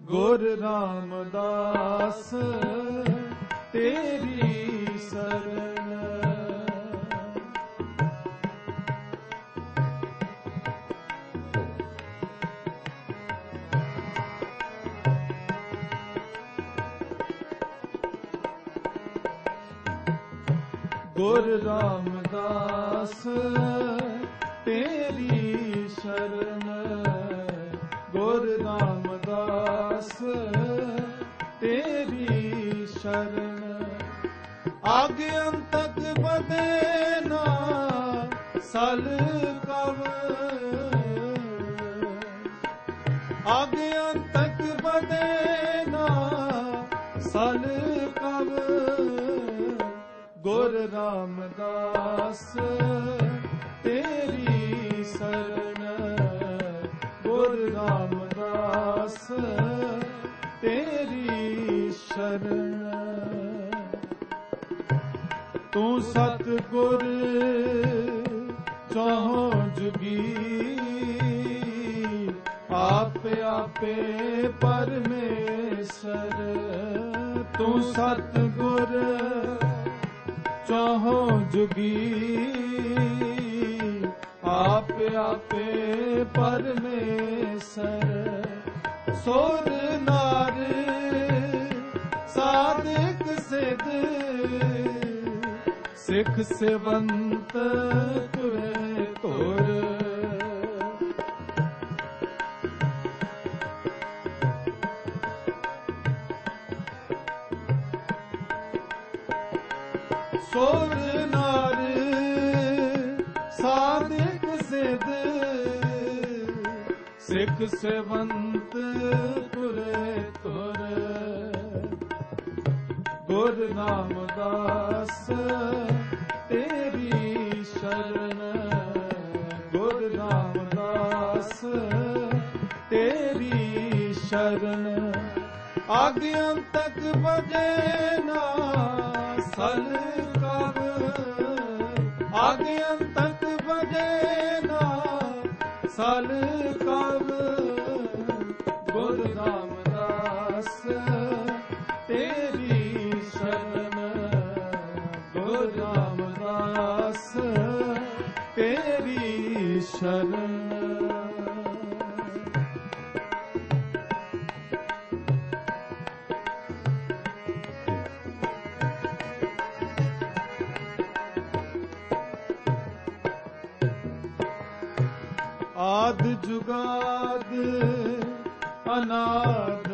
ਗੁਰ ਰਾਮਦਾਸ ਤੇਰੀ ਸਰਣ ਗੁਰ ਰਾਮਦਾਸ ਤੇਰੀ ਸ਼ਰਨ। ਰਾਮਦਾਸ ਤੇਰੀ ਸ਼ਰਨ। ਆਗੇ ਅੰਤਕ ਬਦੇ ਨਾ, ਸਲ ਕਵ। ਆਗੇ ਅੰਤਕ ਬਦੇ ਨਾ, ਸਲ ਕਵ। ਗੁਰ ਰਾਮਦਾਸ ਤੇਰੀ ਸਰਣ ਗੁਰ ਰਾਮਦਾਸ, ਤੇਰੀ ਸ਼ਰਨ। ਤੂੰ ਸਤ ਗੁਰ ਚਾਹੋ ਜੁਗੀ, ਆਪੇ ਆਪੇ ਪਰਮੇਸ਼ਰ। ਤੂੰ ਸਤ ਗੁਰ ਚਾਹੋ ਜੁਗੀ ਆਪੇ ਆਪੇ ਪਰਮੇਸ਼ਰ। ਸੋਰ ਨਾਰ ਸਾਧਕ ਸਿਧ ਸਿੱਖ ਸੇਵੰਤ ਤੁਰੇ ਤੁਰ ਸੋਰ ਨਾਰ ਸਿੱਖ ਸੇਵੰਤ ਤੁਰੇ ਤੁਰ। ਗੁਰ ਨਾਮਦਾਸ ਤੇਰੀ ਸ਼ਰਨ। ਗੁਰ ਨਾਮਦਾਸ ਤੇਰੀ ਸ਼ਰਨ। ਆਗੇ ਤੱਕ ਬਜੇ ਨਾ ਸਲ ਕਬ ਆਗੇ ਅੰਤਕ ਬਜੇ ਸਲ ਕਬ ਗੁਰ ਰਾਮਦਾਸ ਤੇਰੀ ਸ਼ਰਨ ਗੁਰ ਰਾਮਦਾਸ ਤੇਰੀ ਸ਼ਰਨ ਆਦ ਜੁਗਾਦ ਅਨਾਦ।